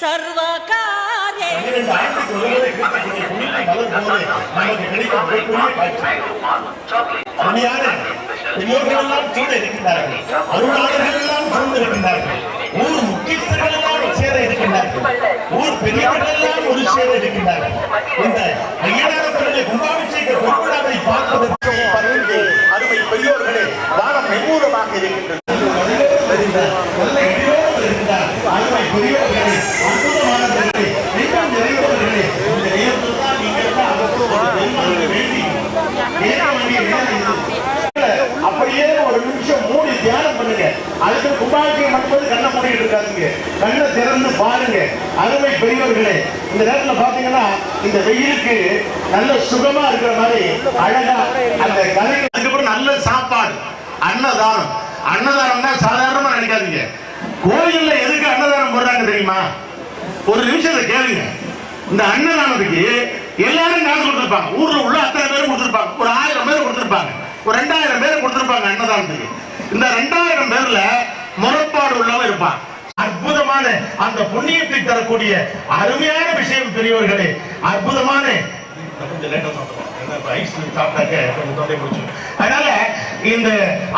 சர்வகாரே. எல்லாம் கூட இருக்கின்றார்கள். அருளாளர்கள் எல்லாம் சூழ்ந்து ஊர் முக்கியஸ்தர்கள் எல்லாம் சேர இருக்கின்றார்கள். ஊர் பெரியவர்கள் எல்லாம் ஒரு சேர இருக்கின்றார்கள். இந்த கும்பாபிஷேக பார்ப்பதற்கு அருமை பெரியோர்களே வாரம் நெம்மூலமாக இருக்கின்றது நல்ல இடியோடு இருந்தார் அருமை பெரியோர்களே அற்புதமானவர்களே இன்னும் நிறையவர்களே இந்த நேரத்தில் தான் நீங்கள் எல்லாம் பெருமாளுக்கு வேண்டி கேட்க வேண்டிய நேரம் இது. அப்படியே ஒரு நிமிஷம் மூடி தியானம் பண்ணுங்க அதுக்கு கும்பாபிஷேகம் பண்ணும்போது கண்ணை மூடிட்டு இருக்காதீங்க கண்ணை திறந்து பாருங்க. அருமை பெரியவர்களே இந்த நேரத்தில் பாத்தீங்கன்னா இந்த வெயிலுக்கு நல்ல சுகமா இருக்கிற மாதிரி அழகா அந்த கலை அதுக்கப்புறம் நல்ல சாப்பாடு அன்னதானம். அன்னதானம்னா சாதாரணமா நினைக்காதீங்க. கோயில்ல எதுக்கு அன்னதானம் போடுறாங்க தெரியுமா? ஒரு நிமிஷத்தை கேளுங்க. இந்த அன்னதானத்துக்கு எல்லாரும் காசு கொடுத்துருப்பாங்க. ஊர்ல உள்ள அத்தனை பேரும் கொடுத்துருப்பாங்க. ஒரு ஆயிரம் பேர் கொடுத்துருப்பாங்க. ஒரு ரெண்டாயிரம் பேர் கொடுத்துருப்பாங்க அன்னதானத்துக்கு. இந்த ரெண்டாயிரம் பேர்ல முறைப்பாடு உள்ளவன் இருப்பான். அற்புதமான அந்த புண்ணியத்தை தரக்கூடிய அருமையான விஷயம் பெரியவர்களே அற்புதமான. அதனால இந்த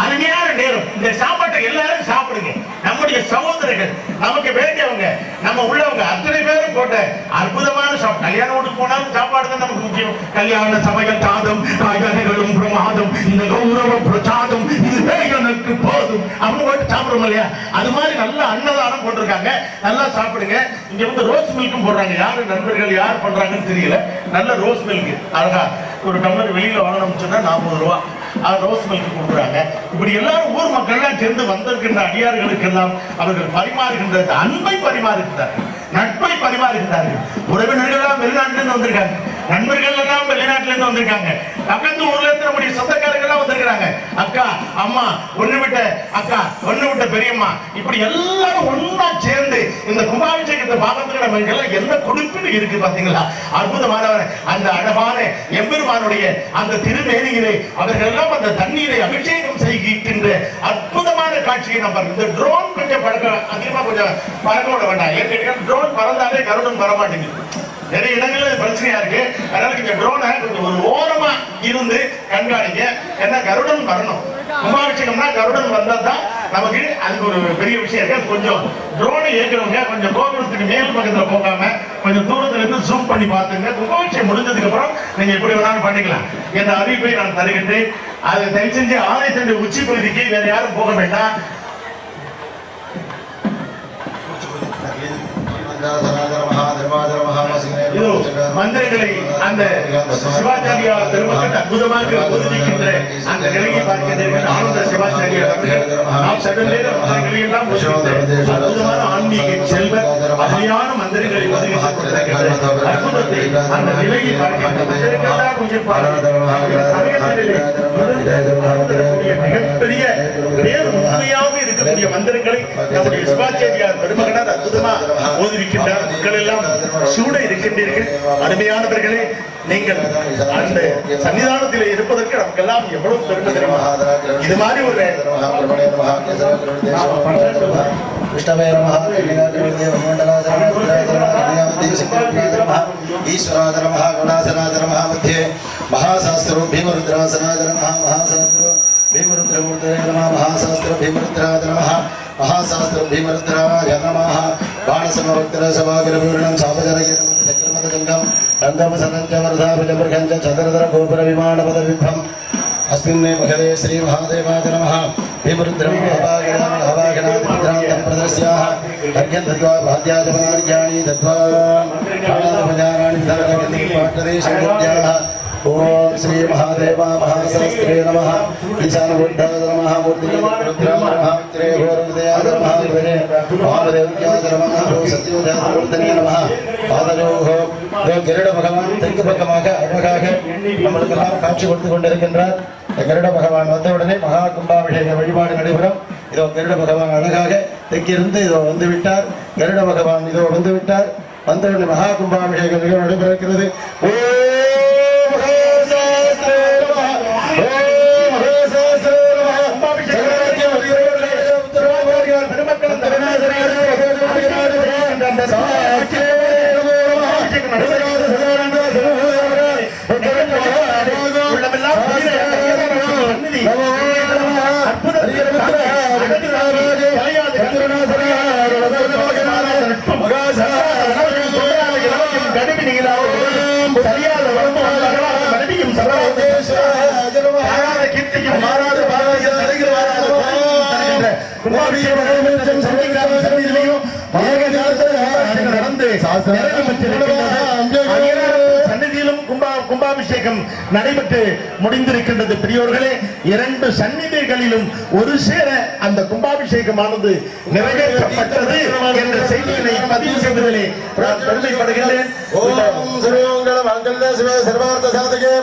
அருமையான நேரம் இந்த சாப்பாட்டை எல்லாரும் சாப்பிடுங்க. நம்முடைய சகோதரர்கள் நமக்கு வேண்டியவங்க நம்ம உள்ளவங்க அத்தனை பேரும் போட்ட அற்புதமான கல்யாண வீட்டுக்கு போனாலும் சாப்பாடு தான் நமக்கு முக்கியம். கல்யாண சமையல் சாதம் காய்கறிகளும் பிரமாதம். இந்த கௌரவ பிரசாதம் இதுவே எனக்கு போதும். அவங்க போட்டு சாப்பிடுறோம் இல்லையா? அது மாதிரி நல்ல அன்னதானம் போட்டிருக்காங்க. நல்லா சாப்பிடுங்க. இங்க வந்து ரோஸ் மில்க்கும் போடுறாங்க. யாரு நண்பர்கள் யார் பண்றாங்கன்னு தெரியல. நல்ல ரோஸ் மில்க். அழகா ஒரு டம்ளர் வெளியில வாங்கணும்னு சொன்னா நாற்பது ரூபா. ரோஸ் மில்க் கொடுக்குறாங்க. இப்படி எல்லாரும் ஊர் மக்கள்லாம் சேர்ந்து வந்திருக்கின்ற அடியார்களுக்கெல்லாம் அவர்கள் பரிமாறுகின்ற அன்பை பரிமாறுகின்றார்கள். நட்பை பரிமாறுகிறார்கள் உறவினர்கள் எல்லாம் வெளிநாட்டுல இருந்து வந்திருக்காங்க. நண்பர்கள் எல்லாம் வெளிநாட்டுல இருந்து வந்திருக்காங்க. பக்கத்து ஊர்ல இருந்து நம்முடைய சொந்தக்காரங்க எல்லாம் வந்திருக்காங்க அக்கா அம்மா ஒண்ணு விட்ட அக்கா ஒண்ணு விட்ட பெரியம்மா இப்படி எல்லாரும் ஒன்னா சேர்ந்து இந்த கும்பாவி இந்த நம்ம எல்லாம் என்ன கொடுப்பில் இருக்கு பாத்தீங்களா? அற்புதமானவர் அந்த அழகான எம்பெருமானுடைய அந்த திருமேனியிலே அவர்கள் எல்லாம் அந்த தண்ணீரை அபிஷேகம் செய்கின்ற அற்புதமான காட்சியை நம்ம இந்த ட்ரோன் கொஞ்சம் பழக்க அதிகமா கொஞ்சம் பழக்கம் விட வேண்டாம். ஏற்கனவே ட்ரோன் பறந்தாலே கருடன் வர மாட்டேங்குது நிறைய இடங்கள்ல பிரச்சனையா இருக்கு. அதனால நீங்க ட்ரோனை கொஞ்சம் ஒரு ஓரமா இருந்து கண்காணிங்க. ஏன்னா கருடன் வரணும். கும்பாபிஷேகம்னா கருடன் வந்தா தான் நமக்கு அதுக்கு ஒரு பெரிய விஷயம் இருக்கு. அது கொஞ்சம் ட்ரோனை ஏற்கிறவங்க கொஞ்சம் கோபுரத்துக்கு மேல் பக்கத்துல போகாம கொஞ்சம் தூரத்துல இருந்து ஜூம் பண்ணி பாத்துங்க கும்பாபிஷேகம் முடிஞ்சதுக்கு அப்புறம் நீங்க எப்படி வேணாலும் பண்ணிக்கலாம். என்ற அறிவிப்பை நான் தருகின்றேன். அதை தயவு செஞ்சு ஆலயத்தினுடைய உச்சி பகுதிக்கு வேற யாரும் போக வேண்டாம். மந்திரங்களை அந்த சிவாச்சாரியா பெருமக்கள் அற்புதமாக ஒதுக்கின்ற அந்த நிலையை பார்க்கின்ற ஆனந்த சிவாச்சாரியார் நாம் சற்று மந்திரங்களை எல்லாம் அற்புதமான ஆன்மீக செல்வ அருமையான மந்திரங்களை ஒதுக்கிட்டுக் அற்புதத்தை அந்த நிலையை பார்க்கின்ற கொஞ்சம் பாருங்கள். கூட இருக்கின்றீர்கள். அருமையானவர்களே நீங்கள் அந்த சன்னிதானத்தில் இருப்பதற்கு நமக்கெல்லாம் எவ்வளவு பெருமை தெரியுமா? இது மாதிரி ஒரு విష్ణవే నమ ఈశ్వరాజ నమ గుణాసనాజ నమ మధ్యే మహాశాస్త్రం భీమరుద్రాసనాజ నమ మహాశాస్త్రం భీమరుద్రమూర్తయ నమ మహాశాస్త్ర భీమరుద్రాజ నమ మహాశాస్త్ర భీమరుద్రాయ నమ బాణసమవక్తర సభాగ్రవివరణం సాపజనగిత गङ्गं गङ्गमसदञ्च वरधाभुजमृगञ्च चतुरधर ॐ श्रीमहादेवा महाशास्त्रे नमः ईशानबुद्धाय नमः मूर्तिरुद्राय नमः त्रे घोरहृदयाय नमः हृदये महादेव्याय नमः भो सत्योजातमूर्तने नमः பாதரோக கருட பகவான் தெற்கு பக்கமாக அழகாக நம்மளுக்கெல்லாம் காட்சி கொடுத்து கொண்டிருக்கின்றார் இந்த கருட பகவான் வந்தவுடனே மகா கும்பாபிஷேக வழிபாடு நடைபெறும் இதோ கருட பகவான் அழகாக தெற்கிருந்து இதோ வந்து விட்டார் கருட பகவான் இதோ வந்து விட்டார் வந்தவுடனே மகா கும்பாபிஷேக நிகழ்வு நடைபெறுகிறது ஓம் சரியாக வளர்ந்து வந்தார்களோ அந்த மனைவியும் சரணாத நடந்து சந்நிதியிலும் கும்பா கும்பாபிஷேகம் நடைபெற்று முடிந்திருக்கின்றது. பெரியோர்களே இரண்டு சந்நிதிகளிலும் ஒரு சேர அந்த கும்பாபிஷேகமானது நிறைவேற்றப்பட்டது என்ற செய்தியினை பதிவு செய்வதிலே நான் பெருமைப்படுகின்றேன். சர்வார்த்த சாதகே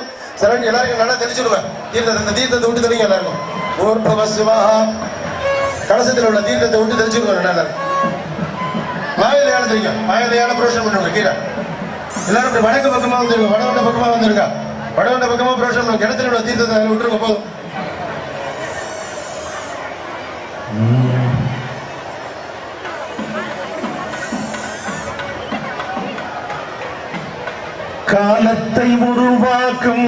சரண் எல்லாருக்கும் நல்லா தெரிஞ்சுடுவேன் தீர்த்தத்தை இந்த தீர்த்தத்தை விட்டு தெளிங்க எல்லாருக்கும். ஊர்பவ சிவஹா. கலசத்தில் உள்ள தீர்த்தத்தை விட்டு தெளிச்சுடுங்க நல்லா. மாயிலையான தெரியும் மாயிலையான புரோஷன் பண்ணுவாங்க கீழே. எல்லாரும் இப்படி வடக்கு பக்கமா வந்துருங்க. வடவண்ட பக்கமா வந்திருக்கா வடவண்ட பக்கமா புரோஷன் கிணத்துல உள்ள தீர்த்தத்தை அதில் விட்டுருங்க போதும். காலத்தை உருவாக்கும்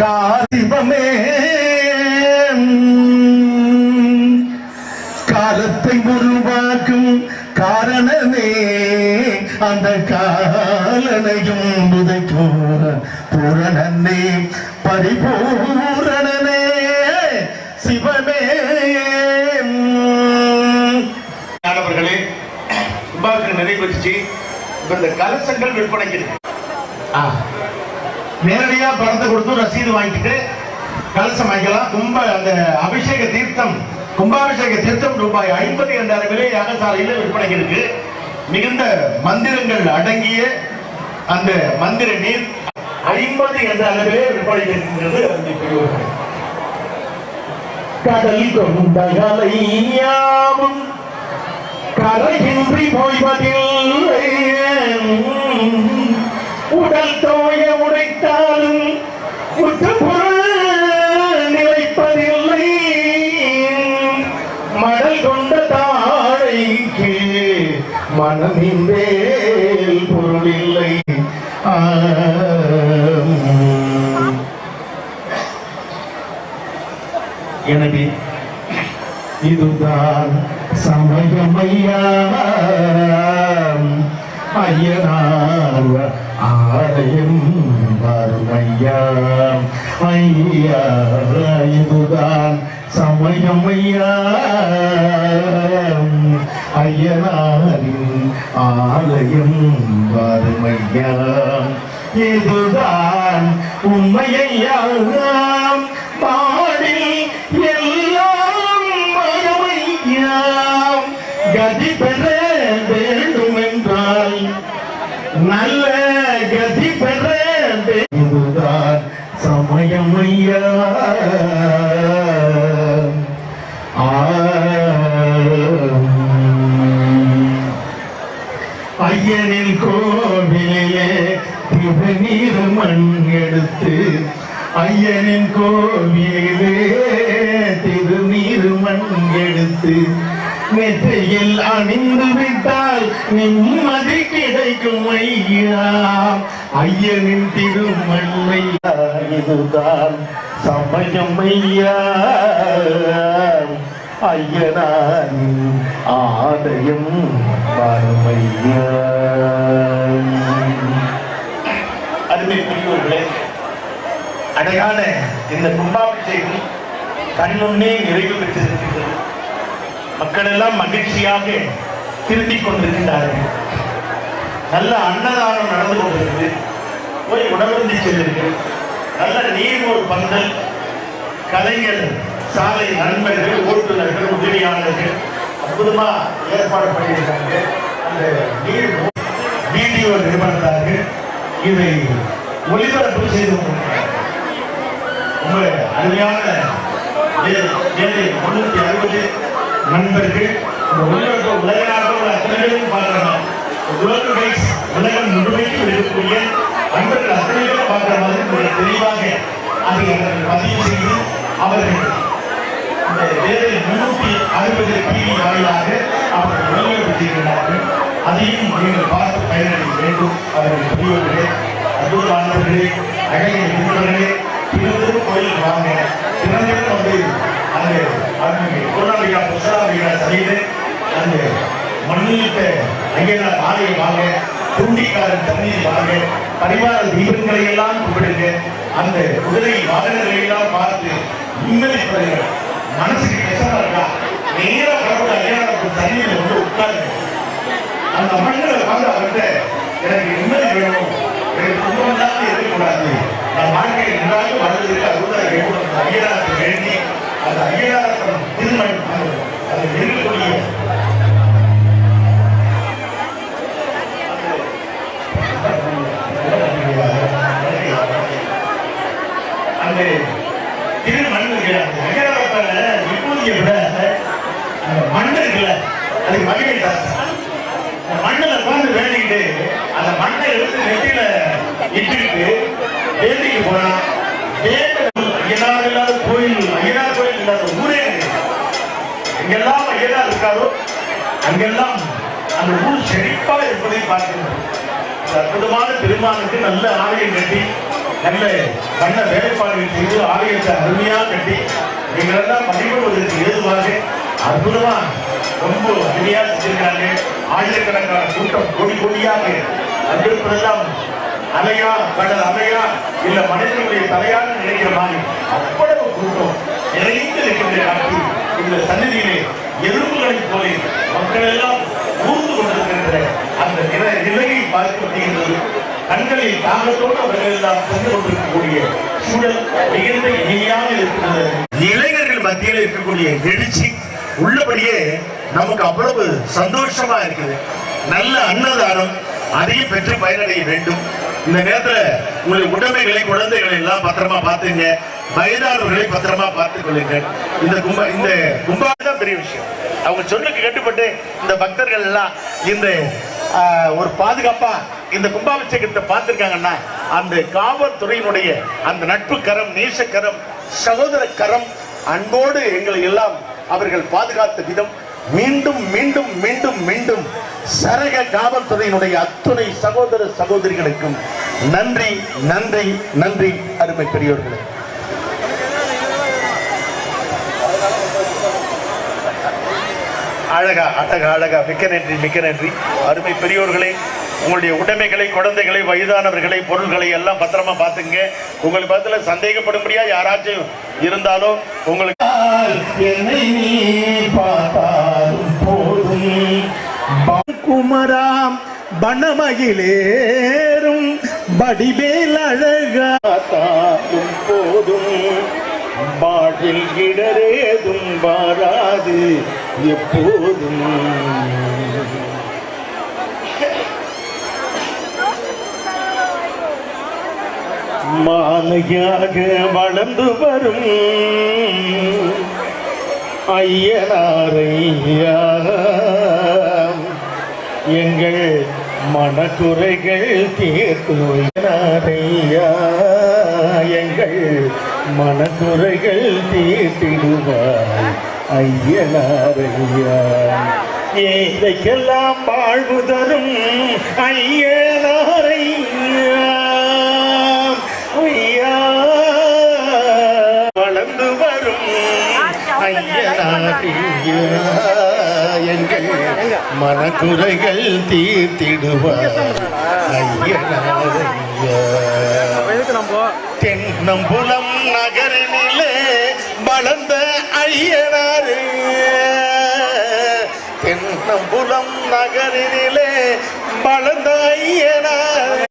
காரிபமே. காலத்தை உருவாக்கும் காரணமே. அந்த காலனையும் விதைக்கும் பூரணனே பரிபூரணனே சிவமே மாணவர்களே கும்பாபிஷேகம் நிறைவேற்றி இந்த கலசங்கள் விற்பனைக்கு. நேரடியா பணத்தை கொடுத்து ரசீது வாங்கிட்டு கலசம் வாங்கிக்கலாம். கும்ப அந்த அபிஷேக தீர்த்தம் கும்பாபிஷேக தீர்த்தம் ரூபாய் ஐம்பது என்ற அளவிலே யாகசாலையில் விற்பனைக்கு இருக்கு. மிகுந்த மந்திரங்கள் அடங்கிய அந்த மந்திர நீர் ஐம்பது என்ற அளவிலே விற்பனைக்கு இருக்கின்றது கடல் கொண்ட கலையாவும் கரையின்றி போய்வதில்லை. உடல் மனமின்றேல் பொருள் இல்லை எனவே இதுதான் சமயமையா ஐயனார் ஆலயம் வறுமையா ஐயா. இதுதான் சமயமையா ஐயனாரின் ஆலயம் வறுமையா இதுதான் உண்மையாம் பாடி எல்லாம் மறுமையாம் கதி பெற வேண்டும் என்றால் நல்ல கதி பெற இதுதான் சமயம் ஐயா ஆ ஐயனின் கோவிலே திருநீர் மண் எடுத்து ஐயனின் கோவிலே திருநீர் மண் எடுத்து நெற்றியில் அணிந்து விட்டால் நிம்மதி கிடைக்கும் ஐயா. ஐயனின் திருமண்மையா இதுதான் சமயம் ஐயா. ஐயனாரின் ஆலயம் பரமையா அருமை பெரியவர்களே அழகான இந்த கும்பாபிஷேகம் கண்முன்னே நிறைவு பெற்றிருக்கின்றது. மக்கள் எல்லாம் மகிழ்ச்சியாக திரும்பிக் கொண்டிருக்கின்றார்கள் நல்ல அன்னதானம் நடந்து கொண்டிருக்கு போய் உணவருந்தி செல்லுங்கள். நல்ல நீர்மோர் பந்தல் கலைஞர் சாலை நண்பர்கள் ஓட்டுநர்கள் உதவியாளர்கள் அற்புதமா ஏற்பாடு பண்ணியிருக்காங்க. அந்த நீர் வீடியோ நிறுவனத்தார்கள் இதை ஒளிபரப்பு செய்து ரொம்ப அருமையான முன்னூத்தி அறுபது நண்பர்கள். இந்த உலக நாட்டில் உள்ள அத்தனை உலக வைஸ் உலகம் முழுமைக்கும் இருக்கக்கூடிய நண்பர்கள் அத்தனை பார்க்கிற மாதிரி தெளிவாக அதை அவர்கள் பதிவு செய்து அவர்கள் இந்த வேலை முன்னூற்றி அறுபது டிவி வாயிலாக அவர்கள் ஒளிபரப்பு அதையும் நீங்கள் பார்த்து பயனடைய வேண்டும் அவர்கள் பெரியவர்களே அற்புதமானவர்களே அழகிய நண்பர்களே திருவள்ளூர் கோயில் வாங்க தினந்தோறும் வந்து அந்த அருள்மிகு கோலாவியா புசலாவியா செய்து அந்த மண்ணிலிட்ட ஐயனார் ஆலயம் வாங்க துண்டிக்காரன் தண்ணீர் வாங்க பரிவார தீபங்களை எல்லாம் கும்பிடுங்க அந்த குதிரை வாகனங்களை எல்லாம் பார்த்து நிம்மதி பெறுங்க மனசுக்கு கஷ்டமா இருக்கா? நேர கடவுள் அடையாளம் தண்ணியில வந்து உட்காந்து அந்த மண்ணில் வந்து அவர்கிட்ட எனக்கு என்ன வேணும்? எனக்கு குடும்பம் தான் இருக்கக்கூடாது நான் வாழ்க்கையை நன்றாக வளர்ந்துருக்கு அதுதான் வேண்டும் அங்கீகாரத்தை வேண்டி அந்த அங்கீகாரத்தை தீர்மானிப்பாங்க அது இருக்கக்கூடிய அந்த மண் இருக்குல்ல அதுக்கு அந்த மண்ணில் வேண்டிக்கிட்டு அந்த மண்ணை எடுத்து நெத்தியில இட்டுக்கிட்டு வேண்டிக்கு போனா இல்லாத கோயில் ஐயனார் கோயில் இல்லாத ஊரே எங்கெல்லாம் இருக்காரோ அங்கெல்லாம் அந்த ஊர் செழிப்பாக இருப்பதை பார்க்கிறோம் அற்புதமான பெருமானுக்கு நல்ல ஆலயம் கட்டி நல்ல வண்ண வேலைப்பாடுகள் செய்து ஆலயத்தை அருமையாக கட்டி நீங்கள் வழிபடுவதற்கு ஏதுவாக அற்புதமா ரொம்ப அருமையாக செஞ்சிருக்காங்க. ஆயிரக்கணக்கான கூட்டம் கோடி கோடியாக வந்திருப்பதெல்லாம் அலையா கடல் அலையா இல்ல மனிதனுடைய தலையாக நினைக்கிற மாதிரி அவ்வளவு கூட்டம் நிறைந்து இருக்கின்ற காட்சி இந்த சன்னதியிலே எறும்புகளைப் போல மக்கள் எல்லாம் பூந்து கொண்டிருக்கின்ற அந்த நிலை- நிலையை பார்க்க முடிகின்றது கண்களில் தாகத்தோடு அவர்கள் எல்லாம் சென்று கொண்டிருக்கக்கூடிய சூழல் மிகுந்த இனிமையாக இருக்கிறது இளைஞர்கள் மத்தியில் இருக்கக்கூடிய எழுச்சி உள்ளபடியே நமக்கு அவ்வளவு சந்தோஷமா இருக்குது. நல்ல அன்னதானம் அதையும் பெற்று பயனடைய வேண்டும். இந்த நேரத்துல உங்களுடைய உடமைகளை குழந்தைகளை எல்லாம் பத்திரமா பார்த்துங்க. வயதானவர்களை பத்திரமா பார்த்துக் கொள்ளுங்கள். இந்த கும்ப இந்த கும்பா தான் பெரிய விஷயம். அவங்க சொல்லுக்கு கட்டுப்பட்டு இந்த பக்தர்கள் எல்லாம் இந்த ஒரு பாதுகாப்பா இந்த கும்பாபிஷேகத்தை பார்த்திருக்காங்கன்னா அந்த காவல்துறையினுடைய அந்த நட்பு கரம் நேசக்கரம் சகோதர கரம் அன்போடு எங்களை எல்லாம் அவர்கள் பாதுகாத்த விதம். மீண்டும் மீண்டும் மீண்டும் மீண்டும் சரக காவல்துறையினுடைய அத்துணை சகோதர சகோதரிகளுக்கும் நன்றி நன்றி நன்றி அருமை பெரியோர்களே. அழகா அழகா அழகா. மிக்க நன்றி மிக்க நன்றி. அருமை பெரியோர்களே உங்களுடைய உடைமைகளை குழந்தைகளை வயதானவர்களை பொருள்களை எல்லாம் பத்திரமா பார்த்துங்க உங்களுக்கு பதில சந்தேகப்படும்படியா யாராச்சும் இருந்தாலும் உங்களுக்கு போதும். குமராம் வனமகிலேறும் வடிவேல் அழகாத்தாலும் போதும். பாட்டில் இடரேதும் வாராது. எப்போதும். மாலையாக வளர்ந்து வரும் ஐயனாரையா எங்கள் மனக்குறைகள் தீர்த்துனாரையா எங்கள் மனக்குறைகள் தீர்த்திடுவார் ஐயனாரையா. ஏழைக்கெல்லாம் வாழ்வு தரும் ஐயனாரையா. ஐயா வளர்ந்து வரும் ஐயனாரியா. எங்கள் மனக்குறைகள் தீர்த்திடுவார் ஐயனாரையா. தென்னம்புலம் நகரினிலே வளர்ந்த ஐயனாரு தென்னம்புலம் நகரினிலே வளர்ந்த Ayyanar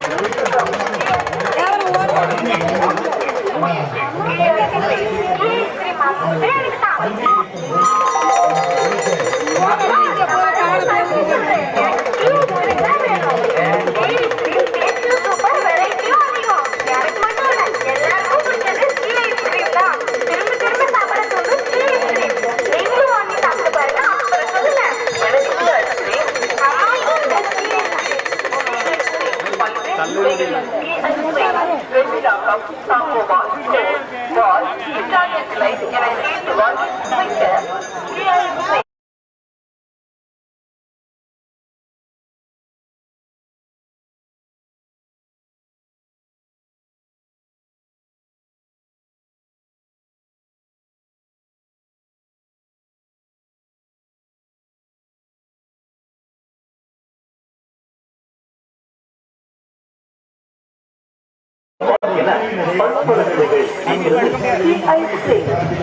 Thank you. double box two. Dodd, you start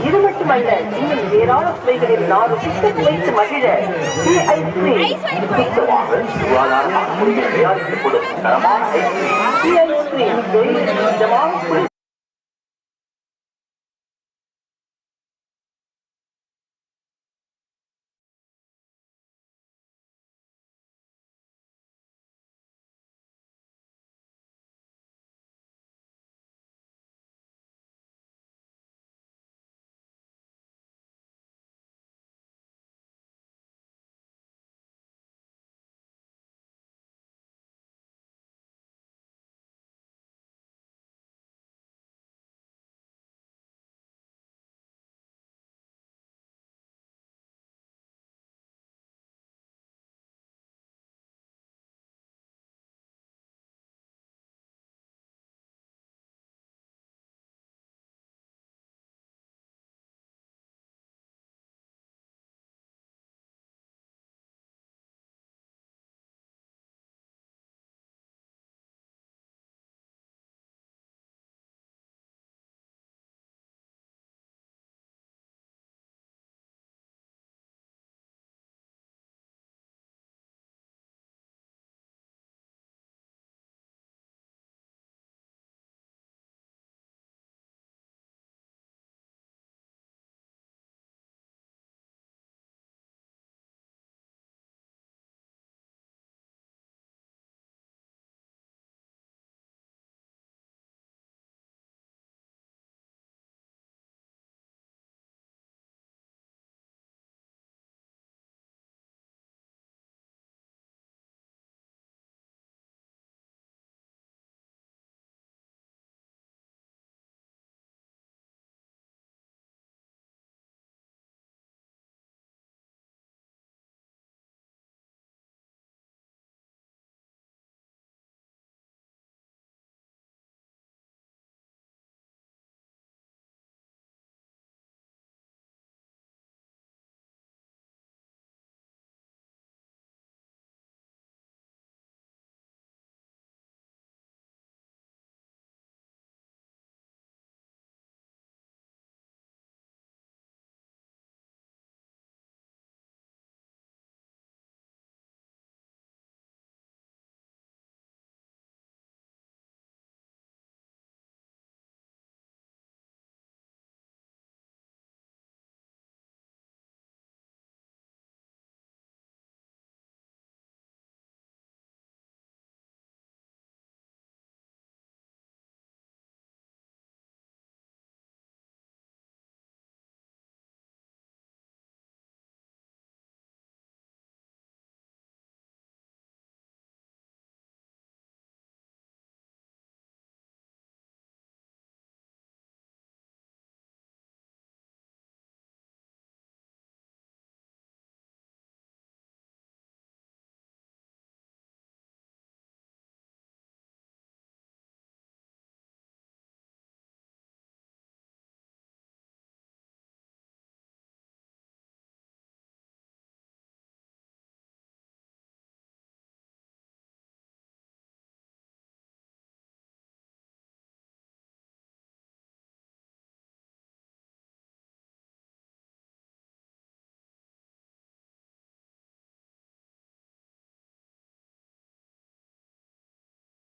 இது மட்டுமல்ல இன்னும் ஏராளம் சுவைகளில் நானும் பிஸ்கட் வைத்து மகிழ சுகாதாரமாக தயாரிக்கப்படும் தரமான